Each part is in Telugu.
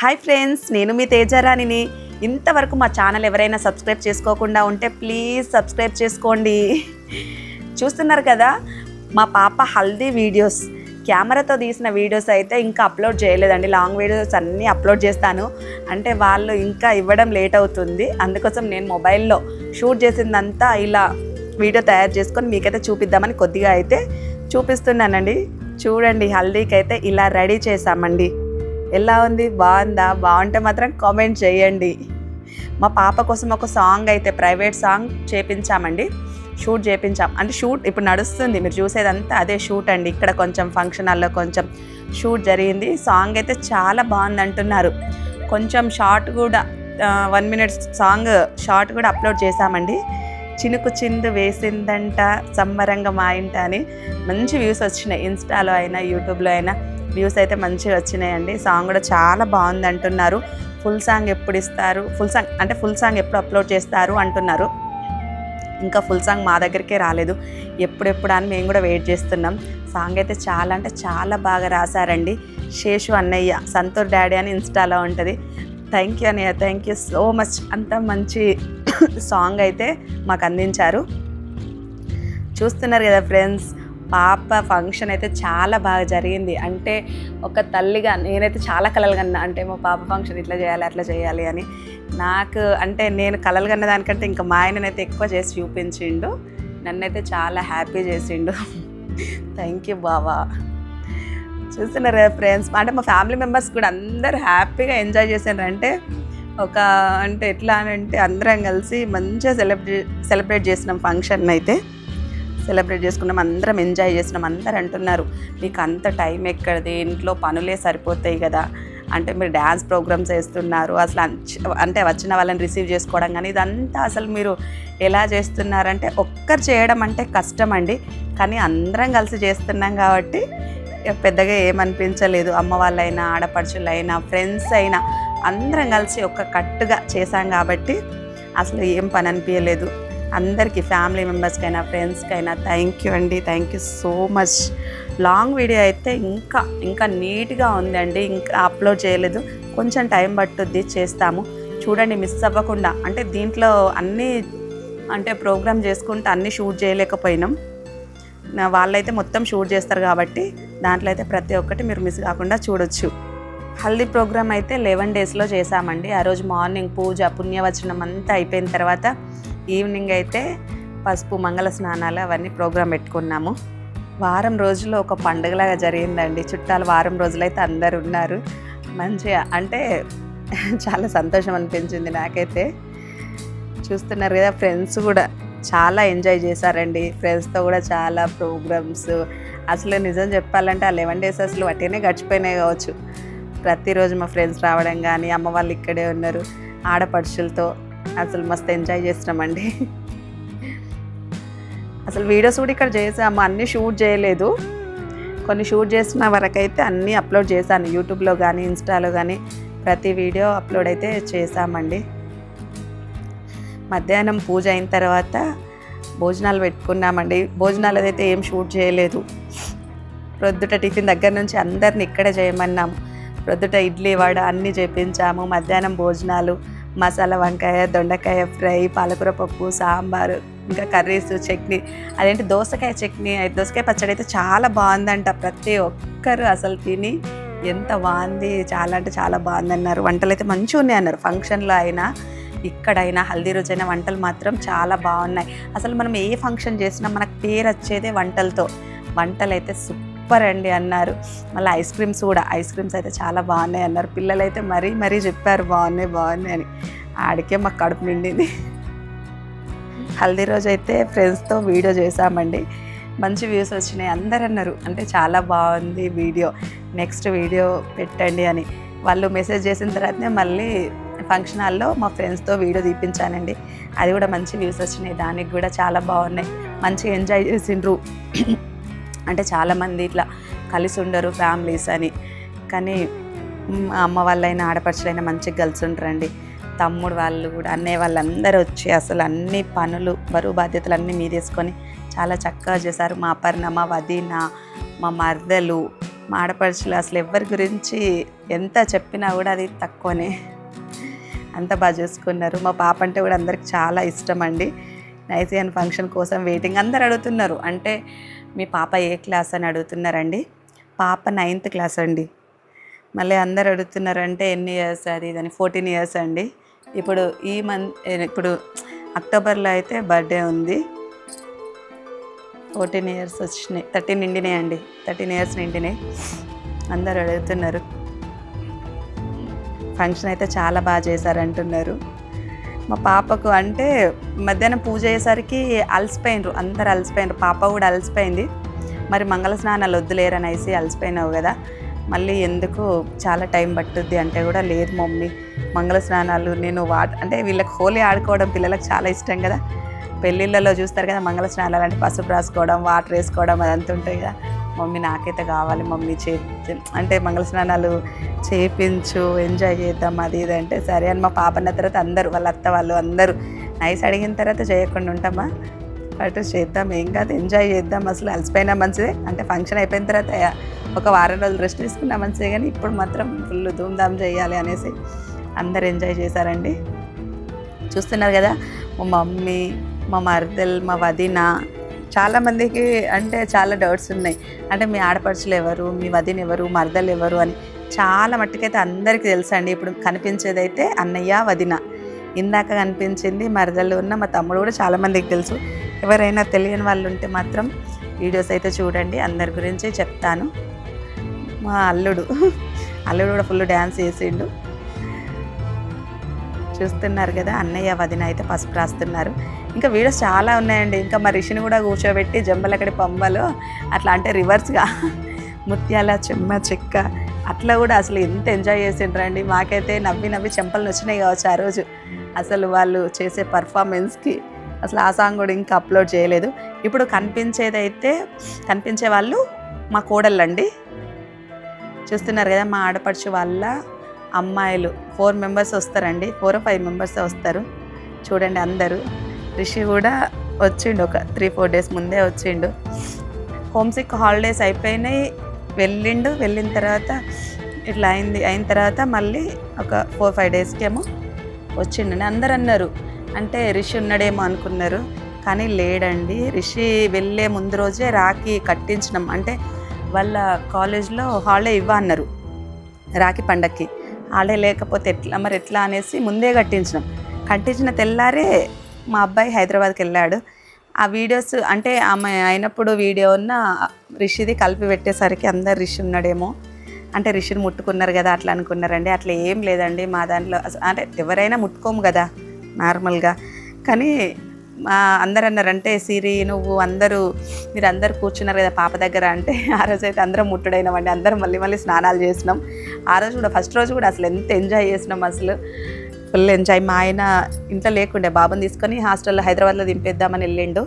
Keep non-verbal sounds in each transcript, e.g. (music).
హాయ్ ఫ్రెండ్స్ నేను మీ తేజారాణిని. ఇంతవరకు మా ఛానల్ ఎవరైనా సబ్స్క్రైబ్ చేసుకోకుండా ఉంటే ప్లీజ్ సబ్స్క్రైబ్ చేసుకోండి. చూస్తున్నారు కదా మా పాప హల్దీ వీడియోస్ కెమెరాతో తీసిన వీడియోస్ అయితే ఇంకా అప్లోడ్ చేయలేదండి. లాంగ్ వీడియోస్ అన్నీ అప్లోడ్ చేస్తాను. అంటే వాళ్ళు ఇంకా ఇవ్వడం లేట్ అవుతుంది. అందుకోసం నేను మొబైల్లో షూట్ చేసిందంతా ఇలా వీడియో తయారు చేసుకొని మీకైతే చూపిద్దామని కొద్దిగా అయితే చూపిస్తున్నానండి. చూడండి హల్దీకి అయితే ఇలా రెడీ చేసామండి ఎలా ఉంది? బాగుందా? బాగుంటే మాత్రం కామెంట్ చేయండి. మా పాప కోసం ఒక సాంగ్ అయితే ప్రైవేట్ సాంగ్ చేపించామండి. షూట్ చేపించాం. అంటే షూట్ ఇప్పుడు నడుస్తుంది. మీరు చూసేదంతా అదే షూట్ అండి. ఇక్కడ కొంచెం ఫంక్షన్ హాల్లో కొంచెం షూట్ జరిగింది. సాంగ్ అయితే చాలా బాగుంది అంటున్నారు. కొంచెం షార్ట్ కూడా వన్ మినిట్ సాంగ్ షార్ట్ కూడా అప్లోడ్ చేశామండి. చినుకు చిందు వేసిందంట సంబరంగా మా ఇంట అని. మంచి వ్యూస్ వచ్చినాయి. ఇన్స్టాలో అయినా యూట్యూబ్లో అయినా. వ్యూస్ అయితే మంచిగా వచ్చినాయండి. సాంగ్ కూడా చాలా బాగుంది అంటున్నారు. ఫుల్ సాంగ్ ఎప్పుడు ఇస్తారు? ఫుల్ సాంగ్ అంటే ఫుల్ సాంగ్ ఎప్పుడు అప్లోడ్ చేస్తారు అంటున్నారు. ఇంకా ఫుల్ సాంగ్ మా దగ్గరికే రాలేదు. ఎప్పుడెప్పుడు అని మేము కూడా వెయిట్ చేస్తున్నాం. సాంగ్ అయితే చాలా అంటే చాలా బాగా రాశారండి. శేషు అన్నయ్య సంతూర్ డాడీ అని ఇన్స్టాలో ఉంటుంది. థ్యాంక్ యూ అన్నయ్య థ్యాంక్ యూ సో మచ్ అంత మంచి (coughs) సాంగ్ అయితే మాకు అందించారు. చూస్తున్నారు కదా ఫ్రెండ్స్ పాప ఫంక్షన్ అయితే చాలా బాగా జరిగింది. అంటే ఒక తల్లిగా నేనైతే చాలా కలలు కన్నా అంటే మా పాప ఫంక్షన్ ఇట్లా చేయాలి అట్లా చేయాలి అని నాకు అంటే నేను కలలు కన్న దానికంటే ఇంకా మా ఆయననైతే ఎక్కువ చేసి చూపించిండు. నన్నైతే చాలా హ్యాపీ చేసిండు. థ్యాంక్ యూ బావా. చూస్తున్నారు ఫ్రెండ్స్ అంటే మా ఫ్యామిలీ మెంబర్స్ కూడా అందరూ హ్యాపీగా ఎంజాయ్ చేసారు అంటే ఒక అంటే ఎట్లా అని అంటే అందరం కలిసి మంచిగా సెలబ్రేట్ సెలబ్రేట్ చేసినాం ఫంక్షన్ అయితే సెలబ్రేట్ చేసుకున్నాం అందరం ఎంజాయ్ చేసినాం అందరు అంటున్నారు మీకు అంత టైం ఎక్కడిది? ఇంట్లో పనులే సరిపోతాయి కదా. అంటే మీరు డ్యాన్స్ ప్రోగ్రామ్స్ వేస్తున్నారు అసలు అంటే వచ్చిన వాళ్ళని రిసీవ్ చేసుకోవడం కానీ ఇదంతా అసలు మీరు ఎలా చేస్తున్నారంటే ఒక్కరు చేయడం అంటే కష్టం అండి కానీ అందరం కలిసి చేస్తున్నాం కాబట్టి పెద్దగా ఏమనిపించలేదు. అమ్మ వాళ్ళైనా ఆడపడుచులైనా ఫ్రెండ్స్ అయినా అందరం కలిసి ఒక కట్టుగా చేశాం కాబట్టి అసలు ఏం పని అనిపించలేదు. అందరికీ ఫ్యామిలీ మెంబర్స్కైనా ఫ్రెండ్స్కైనా థ్యాంక్ యూ అండి. Thank you so much. Long video అయితే ఇంకా ఇంకా నీట్గా ఉందండి. ఇంకా అప్లోడ్ చేయలేదు. కొంచెం టైం పట్టుద్ది చేస్తాము. చూడండి మిస్ అవ్వకుండా. అంటే దీంట్లో అన్నీ అంటే ప్రోగ్రామ్ చేసుకుంటే అన్నీ షూట్ చేయలేకపోయినాం. నా వాళ్ళైతే మొత్తం షూట్ చేస్తారు కాబట్టి దాంట్లో అయితే ప్రతి ఒక్కటి మీరు మిస్ కాకుండా చూడొచ్చు. హల్దీ ప్రోగ్రామ్ అయితే లెవెన్ డేస్లో చేశామండి ఆ రోజు మార్నింగ్ పూజ పుణ్యవచనం అంతా అయిపోయిన తర్వాత ఈవినింగ్ అయితే పసుపు మంగళ స్నానాలు అవన్నీ ప్రోగ్రామ్ పెట్టుకున్నాము. వారం రోజులు ఒక పండుగలాగా జరిగిందండి. చుట్టాలు వారం రోజులైతే అందరు ఉన్నారు. మంచిగా అంటే (laughs) చాలా సంతోషం అనిపించింది నాకైతే. చూస్తున్నారు కదా ఫ్రెండ్స్ కూడా చాలా ఎంజాయ్ చేశారండి. ఫ్రెండ్స్తో కూడా చాలా ప్రోగ్రామ్స్. అసలు నిజం చెప్పాలంటే ఆ లెవెన్ డేస్ అసలు వాటినే గడిచిపోయినాయి కావచ్చు. ప్రతిరోజు మా ఫ్రెండ్స్ రావడం కానీ అమ్మ వాళ్ళు ఇక్కడే ఉన్నారు. ఆడపడుచులతో అసలు మస్తు ఎంజాయ్ చేసినామండి. అసలు వీడియోస్ కూడా ఇక్కడ చేసాము అన్నీ షూట్ చేయలేదు. కొన్ని షూట్ చేసిన వరకైతే అన్నీ అప్లోడ్ చేశాను. యూట్యూబ్లో కానీ ఇన్స్టాలో కానీ ప్రతి వీడియో అప్లోడ్ అయితే చేశామండి. మధ్యాహ్నం పూజ అయిన తర్వాత భోజనాలు పెట్టుకున్నామండి. భోజనాలు అయితే ఏం షూట్ చేయలేదు. ప్రొద్దుట టిఫిన్ దగ్గర నుంచి అందరిని ఇక్కడే చేయమన్నాము. ప్రొద్దుట ఇడ్లీ వడ అన్నీ చేపించాము. మధ్యాహ్నం భోజనాలు మసాలా వంకాయ దొండకాయ ఫ్రై పాలకూర పప్పు సాంబారు ఇంకా కర్రీస్ చట్నీ అదేంటి దోసకాయ చట్నీ అయితే దోసకాయ పచ్చడి అయితే చాలా బాగుందంట. ప్రతి ఒక్కరు అసలు తిని ఎంత బాగుంది చాలా అంటే చాలా బాగుంది అన్నారు వంటలు అయితే మంచిగా ఉన్నాయి అన్నారు ఫంక్షన్లో అయినా ఇక్కడైనా హల్దీ రోజైనా వంటలు మాత్రం చాలా బాగున్నాయి. అసలు మనం ఏ ఫంక్షన్ చేసినా మనకు పేరు వచ్చేదే వంటలతో. వంటలు అయితే సూపర్ సూపర్ అండి అన్నారు. మళ్ళీ ఐస్ క్రీమ్స్ కూడా ఐస్ క్రీమ్స్ అయితే చాలా బాగున్నాయి అన్నారు. పిల్లలు అయితే మరీ మరీ చెప్పారు బాగున్నాయి బాగున్నాయి అని. ఆడికే మాకు కడుపు నిండింది. హల్దీ రోజు అయితే ఫ్రెండ్స్తో వీడియో చేసామండి మంచి వ్యూస్ వచ్చినాయి. అందరు అన్నారు. అంటే చాలా బాగుంది వీడియో. నెక్స్ట్ వీడియో పెట్టండి అని. వాళ్ళు మెసేజ్ చేసిన తర్వాతనే మళ్ళీ ఫంక్షన్ హాల్లో మా ఫ్రెండ్స్తో వీడియో తీపించానండి. అది కూడా మంచి వ్యూస్ వచ్చినాయి. దానికి కూడా చాలా బాగున్నాయి. మంచిగా ఎంజాయ్ చేసిండ్రు. అంటే చాలామంది ఇట్లా కలిసి ఉండరు ఫ్యామిలీస్ అని. కానీ అమ్మ వాళ్ళైనా ఆడపడుచులైనా మంచిగా కలిసి ఉంటారండి తమ్ముడు వాళ్ళు కూడా అన్నయ్య వాళ్ళందరూ వచ్చి అసలు అన్ని పనులు బరువు బాధ్యతలు అన్నీ మీదేసుకొని చాలా చక్కగా చేశారు. మా అపర్ణ మా వదిన మా మర్దలు మా ఆడపడుచులు అసలు ఎవరి గురించి ఎంత చెప్పినా కూడా అది తక్కువనే. అంత బాగా చూసుకున్నారు. మా పాప అంటే కూడా అందరికి చాలా ఇష్టం అండి. నైసియన్ ఫంక్షన్ కోసం వెయిటింగ్ అందరు అడుగుతున్నారు. అంటే మీ పాప ఏ క్లాస్ అని అడుగుతున్నారండి? పాప నైన్త్ క్లాస్ అండి. మళ్ళీ అందరు అడుగుతున్నారంటే ఎన్ని ఇయర్స్ అది ఇదని ఫోర్టీన్ ఇయర్స్ అండి. ఇప్పుడు ఈ మంత్ ఇప్పుడు అక్టోబర్లో అయితే బర్త్డే ఉంది. ఫోర్టీన్ ఇయర్స్ వచ్చినాయి. థర్టీన్ నిండినాయి అండి. థర్టీన్ ఇయర్స్ నిండినాయి. అందరు అడుగుతున్నారు. ఫంక్షన్ అయితే చాలా బాగా చేశారంటున్నారు. మా పాపకు అంటే మధ్యాహ్నం పూజ అయ్యేసరికి అలసిపోయినరు అందరు అలసిపోయినరు. పాప కూడా అలసిపోయింది. మరి మంగళ స్నానాలు వద్దులేరు అనేసి అలసిపోయినావు కదా. మళ్ళీ ఎందుకు చాలా టైం పట్టుద్ది అంటే కూడా లేదు మమ్మీ. మంగళ స్నానాలు నేను వాట్ అంటే వీళ్ళకి హోలీ ఆడుకోవడం పిల్లలకు చాలా ఇష్టం కదా. పెళ్ళిళ్ళలో చూస్తారు కదా మంగళ స్నానాలు అంటే పసుపు రాసుకోవడం వాటర్ వేసుకోవడం అదంతా ఉంటాయి కదా. మమ్మీ నాకైతే కావాలి మమ్మీ చే అంటే మంగళ స్నానాలు చేపించు ఎంజాయ్ చేద్దాం అది ఇది అంటే సరే అని మా పాప అన్న తర్వాత అందరూ వాళ్ళ అత్త వాళ్ళు అందరూ నైస్ అడిగిన తర్వాత చేయకుండా ఉంటామా? బట్ చేద్దాం ఏం కాదు ఎంజాయ్ చేద్దాం అసలు అలసిపోయినా మంచిదే. అంటే ఫంక్షన్ అయిపోయిన తర్వాత ఒక వారం రోజులు రెస్ట్ తీసుకున్నా మంచిదే కానీ ఇప్పుడు మాత్రం ఫుల్ ధూమ్ధామ్ చేయాలి అనేసి అందరు ఎంజాయ్ చేశారండి. చూస్తున్నారు కదా మా మమ్మీ మా మరదల్ మా వదిన చాలామందికి అంటే చాలా డౌట్స్ ఉన్నాయి. అంటే మీ ఆడపడుచులు ఎవరు మీ వదిన ఎవరు మరదలు ఎవరు అని చాలా మట్టుకైతే అందరికీ తెలుసండి ఇప్పుడు కనిపించేదైతే అన్నయ్య వదిన. ఇందాక కనిపించింది మరదలు ఉన్న మా తమ్ముడు కూడా చాలామందికి తెలుసు. ఎవరైనా తెలియని వాళ్ళు ఉంటే మాత్రం వీడియోస్ అయితే చూడండి. అందరి గురించి చెప్తాను. మా అల్లుడు. అల్లుడు కూడా ఫుల్ డ్యాన్స్ చేసిండు. చూస్తున్నారు కదా అన్నయ్య వదిన అయితే పసుపు రాస్తున్నారు. ఇంకా వీడియోస్ చాలా ఉన్నాయండి. ఇంకా మా రిషిని కూడా కూర్చోబెట్టి జంబలకడి పంబలో అట్లా అంటే రివర్స్గా ముత్యాల చెమ్మ చెక్క అట్లా కూడా అసలు ఎంత ఎంజాయ్ చేసిండ్రండి. మాకైతే నవ్వి నవ్వి చెంపలు నచ్చినాయి కావచ్చు ఆ రోజు. అసలు వాళ్ళు చేసే పర్ఫార్మెన్స్కి అసలు ఆ సాంగ్ కూడా ఇంకా అప్లోడ్ చేయలేదు. ఇప్పుడు కనిపించేదైతే కనిపించే వాళ్ళు మా కోడళ్ళండి. చూస్తున్నారు కదా మా ఆడపడుచు వాళ్ళ అమ్మాయిలు. ఫోర్ మెంబర్స్ వస్తారండి. ఫోర్ ఫైవ్ మెంబర్స్ వస్తారు. చూడండి అందరూ. రిషి కూడా వచ్చిండు ఒక త్రీ ఫోర్ డేస్ ముందే వచ్చిండు. హోమ్సిక్ హాలిడేస్ అయిపోయినాయి. వెళ్ళిండు. వెళ్ళిన తర్వాత ఇట్లా అయింది. అయిన తర్వాత మళ్ళీ ఒక ఫోర్ ఫైవ్ డేస్కి ఏమో వచ్చిండు. అందరు అన్నారు. అంటే రిషి ఉన్నాడేమో అనుకున్నారు. కానీ లేడండి. రిషి వెళ్ళే ముందు రోజే రాఖీ కట్టించినాం. అంటే వాళ్ళ కాలేజ్లో హాలిడే ఇవ్వ అన్నారు. రాఖీ పండక్కి. ఆడే లేకపోతే ఎట్లా మరి ఎట్లా అనేసి ముందే కట్టించినాం. కట్టించిన తెల్లారే మా అబ్బాయి హైదరాబాద్కి వెళ్ళాడు. ఆ వీడియోస్ అంటే ఆమె అయినప్పుడు వీడియో ఉన్న రిషిది కలిపి పెట్టేసరికి అందరు రిషి ఉన్నాడేమో. అంటే రిషిని ముట్టుకున్నారు కదా అట్లా అనుకున్నారండి. అట్లా ఏం లేదండి మా దాంట్లో. అంటే ఎవరైనా ముట్టుకోము కదా నార్మల్గా. కానీ అందరు అన్నారంటే సిరి నువ్వు అందరూ మీరు అందరు కూర్చున్నారు కదా పాప దగ్గర అంటే (laughs) ఆ రోజు అయితే అందరం ముట్టుడైనామండి అందరం మళ్ళీ మళ్ళీ స్నానాలు చేసినాం. ఆ రోజు కూడా ఫస్ట్ రోజు కూడా అసలు ఎంత ఎంజాయ్ చేసినాం అసలు. Full enjoy. మా ఆయన ఇంట్లో లేకుండే బాబుని తీసుకొని హాస్టల్లో హైదరాబాద్లో దింపేద్దామని వెళ్ళిండు.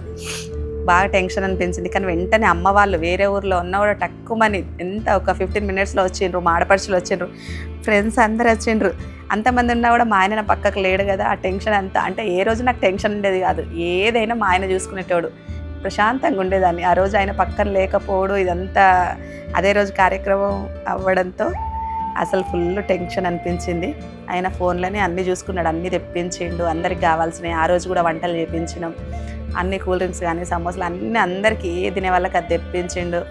బాగా టెన్షన్ అనిపించింది. కానీ వెంటనే అమ్మ వాళ్ళు వేరే ఊర్లో ఉన్నా కూడా టక్కుమని ఎంత ఒక ఫిఫ్టీన్ మినిట్స్లో వచ్చిండ్రు మాడపడుచులు వచ్చిండ్రు ఫ్రెండ్స్ అందరు వచ్చిండ్రు. అంతమంది ఉన్నా కూడా మా ఆయన నా పక్కకు లేడు కదా ఆ టెన్షన్ అంతా. అంటే ఏ రోజు నాకు టెన్షన్ ఉండేది కాదు. ఏదైనా మా ఆయన చూసుకునేటోడు. ప్రశాంతంగా ఉండేదాన్ని. ఆ రోజు ఆయన పక్కన లేకపోవడం ఇదంతా అదే రోజు కార్యక్రమం అవ్వడంతో అసలు ఫుల్ టెన్షన్ అనిపించింది. ఆయన ఫోన్లోనే అన్నీ చూసుకున్నాడు అన్నీ తెప్పించిండు. అందరికి కావాల్సినవి ఆ రోజు కూడా వంటలు చేపించినాం. అన్ని కూల్ డ్రింక్స్ కానీ సమోసాలు అన్నీ అందరికీ తినే వాళ్ళకి అది తెప్పించిండు.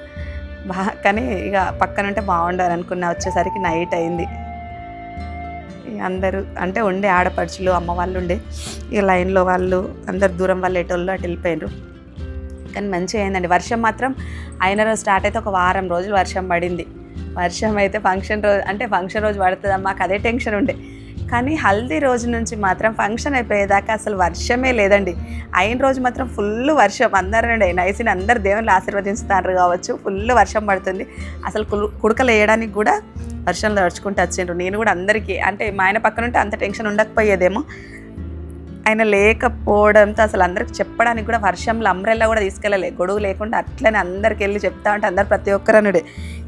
బా కానీ ఇక పక్కన ఉంటే బాగుండాలి అనుకున్నా వచ్చేసరికి నైట్ అయింది. ఇక అందరూ అంటే ఉండే ఆడపడుచులు అమ్మ వాళ్ళు ఉండే ఇక లైన్లో వాళ్ళు అందరు దూరం వాళ్ళు ఎటోళ్ళు అటు వెళ్ళిపోయారు కానీ మంచిగా అయిందండి. వర్షం మాత్రం అయిన రోజు స్టార్ట్ అయితే ఒక వారం రోజులు వర్షం పడింది. వర్షం అయితే ఫంక్షన్ రోజు అంటే ఫంక్షన్ రోజు పడుతుందా మాకు అదే టెన్షన్ ఉండే. కానీ హల్దీ రోజు నుంచి మాత్రం ఫంక్షన్ అయిపోయేదాకా అసలు వర్షమే లేదండి. అయిన రోజు మాత్రం ఫుల్ వర్షం. అందరూ నైసిని అందరు దేవుళ్ళు ఆశీర్వదిస్తారు కావచ్చు. ఫుల్ వర్షం పడుతుంది. అసలు కులు కుడకలు వేయడానికి కూడా వర్షంలో నడుచుకుంటూ వచ్చిండ్రు. నేను కూడా అందరికీ అంటే మా ఆయన పక్కన ఉంటే అంత టెన్షన్ ఉండకపోయేదేమో. ఆయన లేకపోవడంతో అసలు అందరికి చెప్పడానికి కూడా వర్షంలో అంబ్రెల్లా కూడా తీసుకెళ్ళలే. గొడుగు లేకుండా అట్లనే అందరికి వెళ్ళి చెప్తా ఉంటే అందరు ప్రతి ఒక్కరనుడే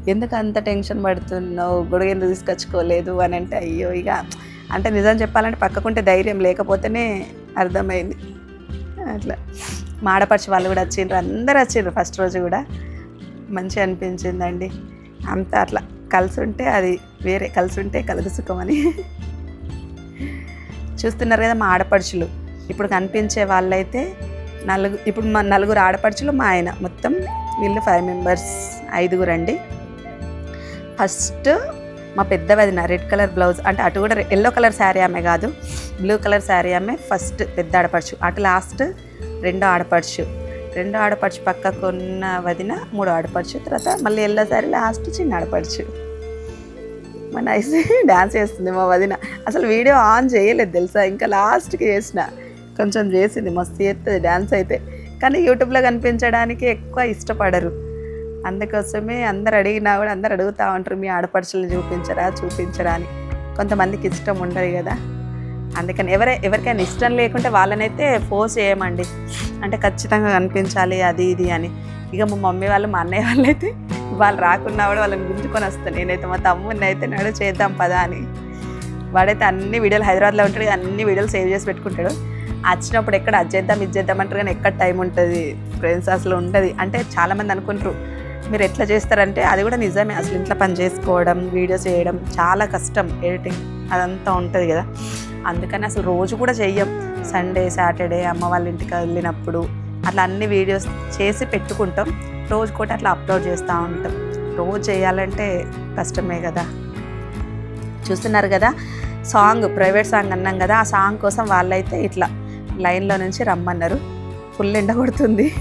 ఎందుకు అంత టెన్షన్ పడుతున్నావు? గొడుగు ఎందుకు తీసుకొచ్చుకోలేదు? అని అంటే అయ్యో ఇక అంటే నిజం చెప్పాలంటే పక్కకుంటే ధైర్యం లేకపోతేనే అర్థమైంది. అట్లా. మాడపరిచి వాళ్ళు కూడా వచ్చిండ్రు. అందరు వచ్చిండ్రు ఫస్ట్ రోజు కూడా. మంచిగా అనిపించిందండి. అంతా అట్లా. కలిసి ఉంటే అది వేరే. కలిసి ఉంటే కలుగు సుఖం అని చూస్తున్నారు కదా మా ఆడపడుచులు. ఇప్పుడు కనిపించే వాళ్ళైతే నలుగు ఇప్పుడు మా నలుగురు ఆడపడుచులు మా ఆయన. మొత్తం వీళ్ళు ఫైవ్ మెంబర్స్ ఐదుగురండి ఫస్ట్ మా పెద్ద వదిన రెడ్ కలర్ బ్లౌజ్. అంటే అటు కూడా ఎల్లో కలర్ శారీ ఆమె కాదు. బ్లూ కలర్ శారీ ఆమె ఫస్ట్ పెద్ద ఆడపడుచు. అటు లాస్ట్ రెండో ఆడపడుచు. రెండో ఆడపడుచు పక్కకు ఉన్న వదిన మూడో ఆడపడుచు. తర్వాత మళ్ళీ ఎల్లో శారీ లాస్ట్ చిన్న ఆడపడుచు. మా నైస్ డ్యాన్స్ చేస్తుంది మా వదిన. అసలు వీడియో ఆన్ చేయలేదు తెలుసా? ఇంకా లాస్ట్కి చేసిన. కొంచెం చేసింది మస్తు చేస్తుంది డ్యాన్స్ అయితే. కానీ యూట్యూబ్లో కనిపించడానికి ఎక్కువ ఇష్టపడరు. అందుకోసమే అందరు అడిగినా కూడా అందరు అడుగుతూ ఉంటారు మీ ఆడపడుచులు చూపించరా చూపించరా అని. కొంతమందికి ఇష్టం ఉండదు కదా. అందుకని ఎవరై ఎవరికైనా ఇష్టం లేకుంటే వాళ్ళనైతే ఫోర్స్ చేయమండి. అంటే ఖచ్చితంగా కనిపించాలి అది ఇది అని. ఇక మా మమ్మీ వాళ్ళు మా అన్నయ్య వాళ్ళు అయితే వాళ్ళు రాకున్నా కూడా వాళ్ళని గుంజుకొని వస్తాను నేనైతే మా తమ్ముడిని అయితే నడు చేద్దాం పదా అని. వాడైతే అన్ని వీడియోలు హైదరాబాద్లో ఉంటాడు అన్ని వీడియోలు సేవ్ చేసి పెట్టుకుంటాడు. వచ్చినప్పుడు ఎక్కడ అది చేద్దాం ఇది చేద్దాం అంటారు కానీ ఎక్కడ టైం ఉంటుంది? ఫ్రెండ్స్ అసలు ఉండదు. అంటే చాలామంది అనుకుంటారు మీరు ఎట్లా చేస్తారంటే అది కూడా నిజమే. అసలు ఇంట్లో పని చేసుకోవడం వీడియోస్ చేయడం చాలా కష్టం. ఎడిటింగ్ అదంతా ఉంటుంది కదా. అందుకని అసలు రోజు కూడా చెయ్యం. సండే సాటర్డే అమ్మ వాళ్ళ ఇంటికి వెళ్ళినప్పుడు అట్లా అన్ని వీడియోస్ చేసి పెట్టుకుంటాం. రోజు కూడా అట్లా అప్లోడ్ చేస్తూ ఉంటాం. రోజు చేయాలంటే కష్టమే కదా. చూస్తున్నారు కదా? సాంగ్ ప్రైవేట్ సాంగ్ అన్నాం కదా. ఆ సాంగ్ కోసం వాళ్ళైతే ఇట్లా లైన్లో నుంచి రమ్మన్నారు. ఫుల్ ఎండ కొడుతుంది.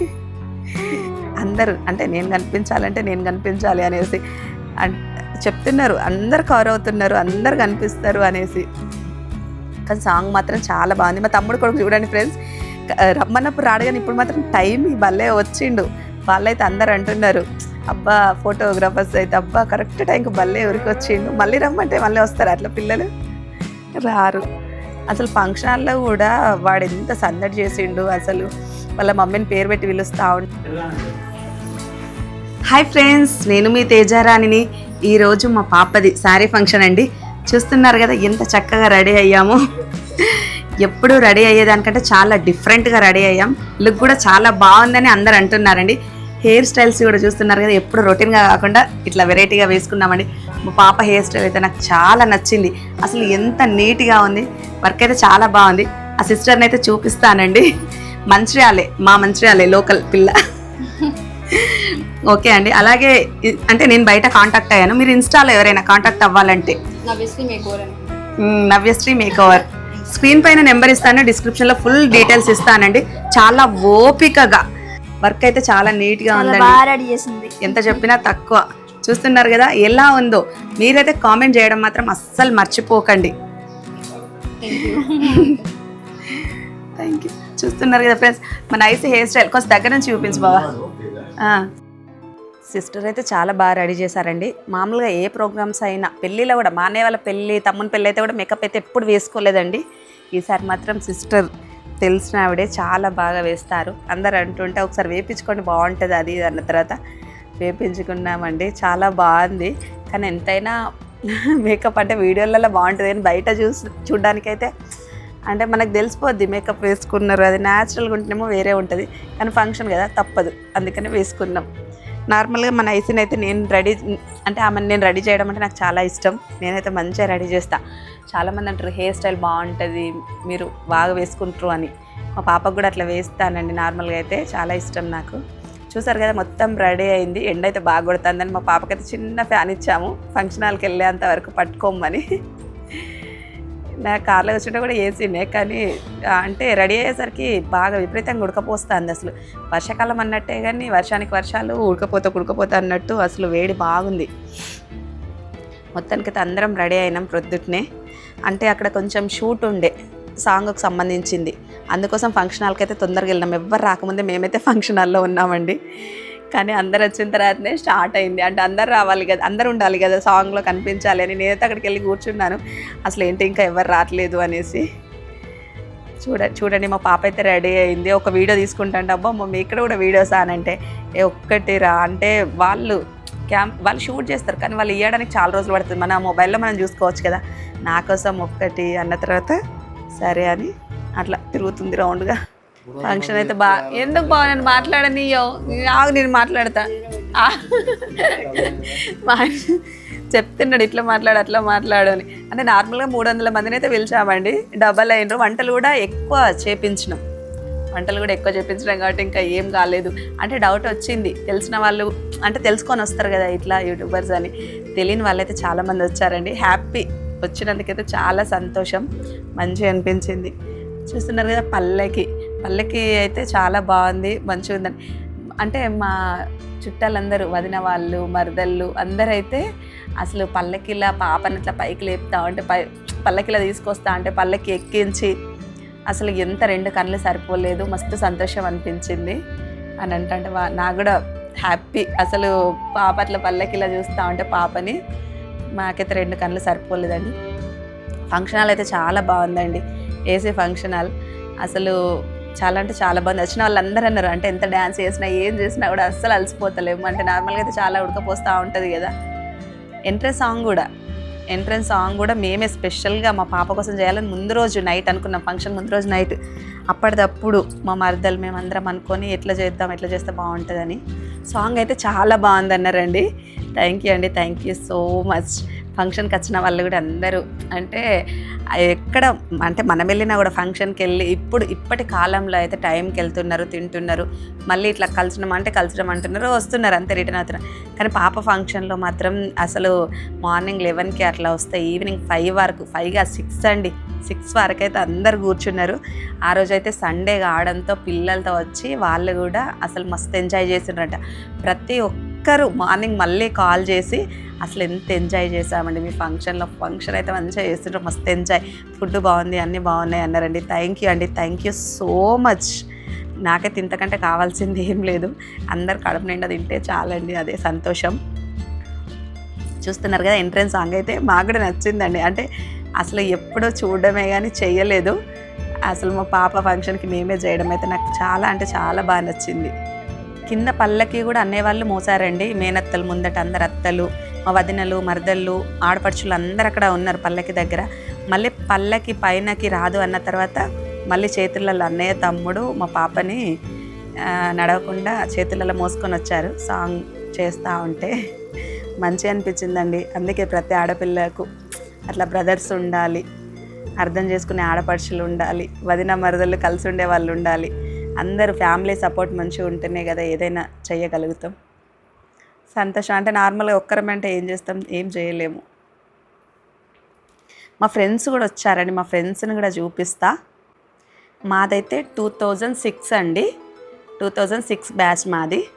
అందరూ అంటే నేను కనిపించాలంటే నేను కనిపించాలి అనేసి చెప్తున్నారు. అందరు కవర్ అవుతున్నారు అందరు కనిపిస్తారు అనేసి. కానీ సాంగ్ మాత్రం చాలా బాగుంది. మా తమ్ముడు కొడుకు చూడండి ఫ్రెండ్స్. రమ్మన్నప్పుడు రాడు కానీ ఇప్పుడు మాత్రం టైం భలే వచ్చిండు. వాళ్ళైతే అందరు అంటున్నారు. అబ్బా ఫోటోగ్రాఫర్స్ అయితే అబ్బా కరెక్ట్ టైంకి భలే ఊరికి వచ్చిండు మళ్ళీ రమ్మంటే మళ్ళీ వస్తారు. అట్లా పిల్లలు రారు. అసలు ఫంక్షన్ హాల్లో కూడా వాడు ఎంత సందడి చేసిండు అసలు. వాళ్ళ మమ్మీని పేరు పెట్టి పిలుస్తూ ఉంటారు హాయ్ ఫ్రెండ్స్ నేను మీ తేజారాణిని. ఈరోజు మా పాపది శారీ ఫంక్షన్ అండి. చూస్తున్నారు కదా ఎంత చక్కగా రెడీ అయ్యాము. ఎప్పుడు రెడీ అయ్యేదానికంటే చాలా డిఫరెంట్గా రెడీ అయ్యాం. లుక్ కూడా చాలా బాగుందని అందరు అంటున్నారండి. హెయిర్ స్టైల్స్ కూడా చూస్తున్నారు కదా ఎప్పుడు రొటీన్గా కాకుండా ఇట్లా వెరైటీగా వేసుకున్నామండి. మా పాప హెయిర్ స్టైల్ అయితే నాకు చాలా నచ్చింది. అసలు ఎంత నీట్గా ఉంది వర్క్ అయితే చాలా బాగుంది. ఆ సిస్టర్ని అయితే చూపిస్తానండి. మంచిర్యాలే మా మంచిర్యాలే లోకల్ పిల్ల. ఓకే అండి. అలాగే అంటే నేను బయట కాంటాక్ట్ అయ్యాను. మీరు ఇన్స్టాలో ఎవరైనా కాంటాక్ట్ అవ్వాలంటే. నా బెస్ట్ మీకు నవ్యశ్రీ మేకవర్. స్క్రీన్ పైన నెంబర్ ఇస్తాను డిస్క్రిప్షన్లో ఫుల్ డీటెయిల్స్ ఇస్తానండి. చాలా ఓపికగా. వర్క్ అయితే చాలా నీట్గా ఉందండి. ఎంత చెప్పినా తక్కువ. చూస్తున్నారు కదా ఎలా ఉందో. మీరైతే కామెంట్ చేయడం మాత్రం అస్సలు మర్చిపోకండి. థ్యాంక్ యూ (laughs) చూస్తున్నారు కదా ఫ్రెండ్స్ మన ఐసీ హెయిర్ స్టైల్ కొంచెం దగ్గర నుంచి చూపించు బావా. సిస్టర్ అయితే చాలా బాగా రెడీ చేశారండి. మామూలుగా ఏ ప్రోగ్రామ్స్ అయినా పెళ్ళిలో కూడా మా అన్నయ్య వాళ్ళ పెళ్ళి తమ్ముని పెళ్ళి అయితే కూడా మేకప్ అయితే ఎప్పుడు వేసుకోలేదండి. ఈసారి మాత్రం సిస్టర్ తెలిసిన ఆవిడే చాలా బాగా వేస్తారు. అందరు అంటుంటే ఒకసారి వేపించుకోండి బాగుంటుంది అది అన్న తర్వాత వేపించుకున్నామండి. చాలా బాగుంది. కానీ ఎంతైనా మేకప్ అంటే వీడియోలలో బాగుంటుంది కానీ బయట చూసి చూడడానికైతే అంటే మనకు తెలిసిపోద్ది మేకప్ వేసుకున్నారు. అది న్యాచురల్గా ఉంటేనేమో వేరే ఉంటుంది. కానీ ఫంక్షన్ కదా తప్పదు. అందుకని వేసుకున్నాం. నార్మల్గా మన ఐసీని అయితే నేను రెడీ అంటే ఆమెను నేను రెడీ చేయడం అంటే నాకు చాలా ఇష్టం. నేనైతే మంచిగా రెడీ చేస్తాను చాలామంది అంటారు హెయిర్ స్టైల్ బాగుంటుంది మీరు బాగా వేసుకుంటారు అని. మా పాపకు కూడా అట్లా వేస్తానండి నార్మల్గా అయితే చాలా ఇష్టం నాకు. చూసారు కదా మొత్తం రెడీ అయింది. ఎండ అయితే బాగా కొడుతుందని మా పాపకైతే చిన్న ఫ్యాన్ ఇచ్చాము. ఫంక్షన్ హాల్కి వెళ్ళేంత వరకు పట్టుకోమని. నా కార్లో వచ్చినా కూడా ఏసీనే కానీ అంటే రెడీ అయ్యేసరికి బాగా విపరీతంగా ఉడకపోస్తుంది అసలు. వర్షాకాలం అన్నట్టే కానీ వర్షానికి వర్షాలు ఉడకపోతే ఉడకపోతే అన్నట్టు అసలు వేడి బాగుంది. మొత్తానికి అయితే అందరం రెడీ అయినాం ప్రొద్దుట్నే. అంటే అక్కడ కొంచెం షూట్ ఉండే సాంగ్కి సంబంధించింది. అందుకోసం ఫంక్షన్ హాల్కి అయితే తొందరగా వెళ్ళినాం. ఎవ్వరు రాకముందే మేమైతే ఫంక్షన్ హాల్లో ఉన్నామండి. కానీ అందరు వచ్చిన తర్వాతనే స్టార్ట్ అయింది. అంటే అందరు రావాలి కదా అందరు ఉండాలి కదా సాంగ్లో కనిపించాలి అని నేనైతే అక్కడికి వెళ్ళి కూర్చున్నాను. అసలు ఏంటి ఇంకా ఎవరు రావట్లేదు అనేసి. చూడ చూడండి మా పాప అయితే రెడీ అయింది. ఒక వీడియో తీసుకుంటాను అబ్బా మమ్మీ ఇక్కడ కూడా వీడియోస్ అంటే ఏ ఒక్కటి రా. అంటే వాళ్ళు క్యామ్ వాళ్ళు షూట్ చేస్తారు కానీ వాళ్ళు ఇవ్వడానికి చాలా రోజులు పడుతుంది. మన మొబైల్లో మనం చూసుకోవచ్చు కదా. నా కోసం ఒక్కటి అన్న తర్వాత సరే అని అట్లా తిరుగుతుంది రౌండ్గా. ఫంక్షన్ అయితే బా ఎందుకు బావ నేను మాట్లాడనియో? ఆగు నేను మాట్లాడతా. చెప్తున్నాడు ఇట్లా మాట్లాడు అట్లా మాట్లాడు అని. అంటే నార్మల్గా మూడు వందల మందిని అయితే పిలిచామండి. డబల్ అయినరు. వంటలు కూడా ఎక్కువ చేపించినాం. వంటలు కూడా ఎక్కువ చేపించడం కాబట్టి ఇంకా ఏం కాలేదు. అంటే డౌట్ వచ్చింది. తెలిసిన వాళ్ళు అంటే తెలుసుకొని వస్తారు కదా ఇట్లా యూట్యూబర్స్ అని. తెలియని వాళ్ళైతే చాలామంది వచ్చారండి. హ్యాపీ వచ్చినందుకైతే చాలా సంతోషం. మంచిగా అనిపించింది. చూస్తున్నారు కదా పల్లెకి. పల్లకి అయితే చాలా బాగుంది మంచిగా ఉందని. అంటే మా చుట్టాలందరూ వదిన వాళ్ళు మరదళ్ళు అందరైతే అసలు పల్లకిలా పాపని ఇట్లా పైకి లేపుతా ఉంటే పై పల్లకిలా తీసుకొస్తా అంటే పల్లకి ఎక్కించి అసలు ఎంత రెండు కళ్ళు సరిపోలేదు మస్తు సంతోషం అనిపించింది అని అంటే నాకు కూడా హ్యాపీ. అసలు పాప అట్లా పల్లకిలా చూస్తూ ఉంటే పాపని మాకైతే రెండు కళ్ళు సరిపోలేదండి. ఫంక్షన్ హాల్ అయితే చాలా బాగుందండి. ఏసీ ఫంక్షన్ హాల్ అసలు చాలా అంటే చాలా బాగుంది. వచ్చిన వాళ్ళందరూ అన్నారు అంటే ఎంత డ్యాన్స్ చేసినా ఏం చేసినా కూడా అస్సలు అలసిపోతలేము. అంటే నార్మల్గా అయితే చాలా ఉడకపోస్తూ ఉంటుంది కదా. ఎంట్రెన్స్ సాంగ్ కూడా. ఎంట్రన్స్ సాంగ్ కూడా మేమే స్పెషల్గా మా పాప కోసం చేయాలని ముందు రోజు నైట్ అనుకున్నాం. ఫంక్షన్ ముందు రోజు నైట్ అప్పటిదప్పుడు మా మరదలు మేమందరం అనుకొని ఎట్లా చేద్దాం ఎట్లా చేస్తే బాగుంటుందని. సాంగ్ అయితే చాలా బాగుందన్నారండి. థ్యాంక్ యూ అండి. థ్యాంక్ యూ సో మచ్ ఫంక్షన్కి వచ్చిన వాళ్ళు కూడా అందరూ. అంటే ఎక్కడ అంటే మనం వెళ్ళినా కూడా ఫంక్షన్కి వెళ్ళి ఇప్పుడు ఇప్పటి కాలంలో అయితే టైంకి వెళ్తున్నారు తింటున్నారు మళ్ళీ ఇట్లా కలిసినాం అంటే కలిసినాం అంటున్నారు వస్తున్నారు అంతే రిటర్న్ అవుతున్నారు. కానీ పాప ఫంక్షన్లో మాత్రం అసలు మార్నింగ్ లెవెన్కి అట్లా వస్తే ఈవినింగ్ ఫైవ్ వరకు ఫైవ్గా సిక్స్ అండి సిక్స్ వరకు అయితే అందరు కూర్చున్నారు. ఆ రోజైతే సండే కావడంతో పిల్లలతో వచ్చి వాళ్ళు కూడా అసలు మస్తు ఎంజాయ్ చేసిండ్రట ప్రతి ఒక్క ఒక్కరు మార్నింగ్ మళ్ళీ కాల్ చేసి అసలు ఎంత ఎంజాయ్ చేసామండి మీ ఫంక్షన్లో. ఫంక్షన్ అయితే మంచిగా చేస్తుండ్రు. మస్తు ఎంజాయ్. ఫుడ్ బాగుంది అన్నీ బాగున్నాయి అన్నారండి. థ్యాంక్ యూ అండి. Thank you so much. నాకైతే ఇంతకంటే కావాల్సింది ఏం లేదు. అందరు కడుపు నిండా తింటే చాలండి. అదే సంతోషం. చూస్తున్నారు కదా ఎంట్రెన్స్ సాంగ్ అయితే మాకు కూడా నచ్చిందండి. అంటే అసలు ఎప్పుడో చూడడమే కానీ చేయలేదు అసలు మా పాప ఫంక్షన్కి మేమే చేయడం అయితే నాకు చాలా అంటే చాలా బాగా నచ్చింది. కింద పల్లకి కూడా అనేవాళ్ళు మోసారండి. మేనత్తలు ముందట అందరు అత్తలు మా వదినలు మరదళ్ళు ఆడపడుచులు అందరు అక్కడ ఉన్నారు పల్లకి దగ్గర. మళ్ళీ పల్లకి పైనకి రాదు అన్న తర్వాత మళ్ళీ చేతులలో అన్నయ్య తమ్ముడు మా పాపని నడవకుండా చేతులలో మోసుకొని వచ్చారు. సాంగ్ చేస్తూ ఉంటే మంచి అనిపించిందండి. అందుకే ప్రతి ఆడపిల్లకు అట్లా బ్రదర్స్ ఉండాలి అర్థం చేసుకునే ఆడపడుచులు ఉండాలి వదిన మరదలు కలిసి ఉండే వాళ్ళు ఉండాలి. అందరూ ఫ్యామిలీ సపోర్ట్ మంచిగా ఉంటేనే కదా ఏదైనా చేయగలుగుతాం. సంతోషం. అంటే నార్మల్గా ఒక్కరమంటే ఏం చేస్తాం? ఏం చేయలేము. మా ఫ్రెండ్స్ కూడా వచ్చారండి. మా ఫ్రెండ్స్ని కూడా చూపిస్తా. మాదైతే టూ థౌజండ్ సిక్స్ అండి. టూ థౌజండ్ సిక్స్ బ్యాచ్ మాది.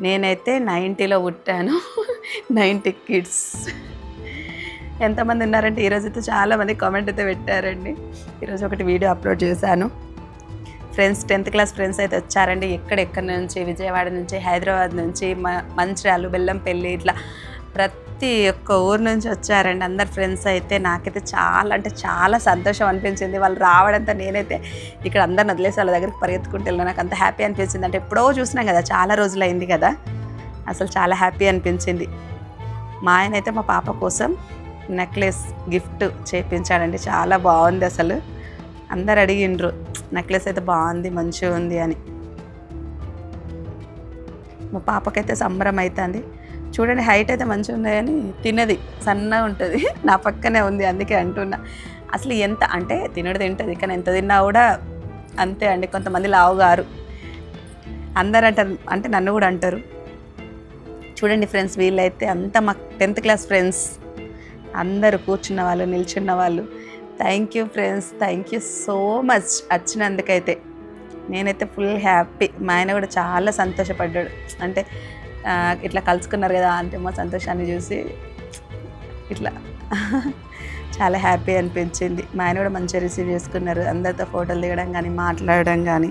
నేనైతే నైంటీలో పుట్టాను. (laughs) Ninety kids. ఎంతమంది ఉన్నారంటే ఈరోజు అయితే చాలామంది కామెంట్ అయితే పెట్టారండి. ఈరోజు ఒకటి వీడియో అప్లోడ్ చేశాను. ఫ్రెండ్స్ టెన్త్ క్లాస్ ఫ్రెండ్స్ అయితే వచ్చారండి. ఎక్కడెక్కడి నుంచి? విజయవాడ నుంచి హైదరాబాద్ నుంచి మ మంచిర్యాలు బెల్లంపల్లి ఇట్లా ప్రతి ఒక్క ఊరు నుంచి వచ్చారండి. అందరు ఫ్రెండ్స్ అయితే నాకైతే చాలా అంటే చాలా సంతోషం అనిపించింది. వాళ్ళు రావడంతో నేనైతే ఇక్కడ అందరిని వదిలేసి వాళ్ళ దగ్గరికి పరిగెత్తుకుంటూ వెళ్ళిన. నాకు అంత హ్యాపీ అనిపించింది. అంటే ఎప్పుడో చూసినాం కదా చాలా రోజులైంది కదా. అసలు చాలా హ్యాపీ అనిపించింది. మా ఆయన అయితే మా పాప కోసం నెక్లెస్ గిఫ్ట్ చేయించాడండి చాలా బాగుంది అసలు. అందరు అడిగిండ్రు నెక్లెస్ అయితే బాగుంది మంచిగా ఉంది అని. మా పాపకైతే సంబరం అవుతుంది చూడండి హైట్ అయితే మంచిగా ఉంది కానీ తినది సన్నగా ఉంటుంది. నా పక్కనే ఉంది అందుకే అంటున్నా. అసలు ఎంత అంటే తినడు తింటుంది కానీ ఎంత తిన్నా కూడా అంతే అండి కొంతమంది లావుగారు అందరు అంటారు అంటే నన్ను కూడా అంటారు. చూడండి ఫ్రెండ్స్ వీళ్ళైతే అంత మా టెన్త్ క్లాస్ ఫ్రెండ్స్. అందరూ కూర్చున్న వాళ్ళు నిల్చున్న వాళ్ళు. Thank you friends thank you so much వచ్చినందుకైతే నేనైతే ఫుల్ హ్యాపీ మా ఆయన కూడా చాలా సంతోషపడ్డాడు. అంటే ఇట్లా కలుసుకున్నారు కదా అంటే మా సంతోషాన్ని చూసి ఇట్లా చాలా హ్యాపీ అనిపించింది. మా ఆయన కూడా మంచిగా రిసీవ్ చేసుకున్నారు. అందరితో ఫోటోలు దిగడం కానీ మాట్లాడడం కానీ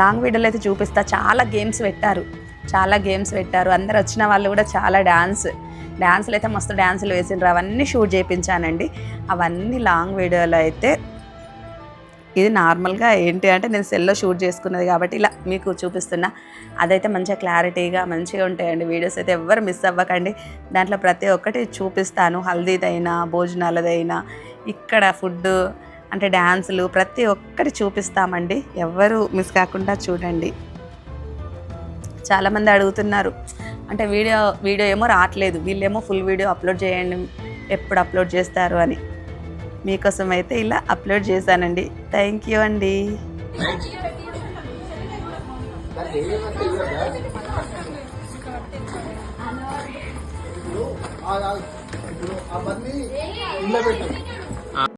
లాంగ్ వీడియోలు అయితే చూపిస్తా. చాలా గేమ్స్ పెట్టారు. చాలా గేమ్స్ పెట్టారు. అందరు వచ్చిన వాళ్ళు కూడా చాలా డ్యాన్స్ డ్యాన్సులు అయితే మస్తు డ్యాన్సులు వేసిండ్రు. అవన్నీ షూట్ చేయించానండి అవన్నీ లాంగ్ వీడియోలు అయితే ఇది నార్మల్గా ఏంటి అంటే నేను సెల్లో షూట్ చేసుకున్నది కాబట్టి ఇలా మీకు చూపిస్తున్నా. అదైతే మంచిగా క్లారిటీగా మంచిగా ఉంటాయండి. వీడియోస్ అయితే ఎవ్వరు మిస్ అవ్వకండి. దాంట్లో ప్రతి ఒక్కటి చూపిస్తాను. హల్దీదైనా భోజనాలదైనా ఇక్కడ ఫుడ్ అంటే డ్యాన్సులు ప్రతి ఒక్కటి చూపిస్తామండి. ఎవ్వరు మిస్ కాకుండా చూడండి. చాలామంది అడుగుతున్నారు అంటే వీడియో వీడియో ఏమో రావట్లేదు వీళ్ళేమో ఫుల్ వీడియో అప్లోడ్ చేయండి ఎప్పుడు అప్లోడ్ చేస్తారు అని మీకోసం అయితే ఇలా అప్లోడ్ చేశానండి థ్యాంక్ యూ అండి అవన్నీ ఇళ్ళ పెట్టండి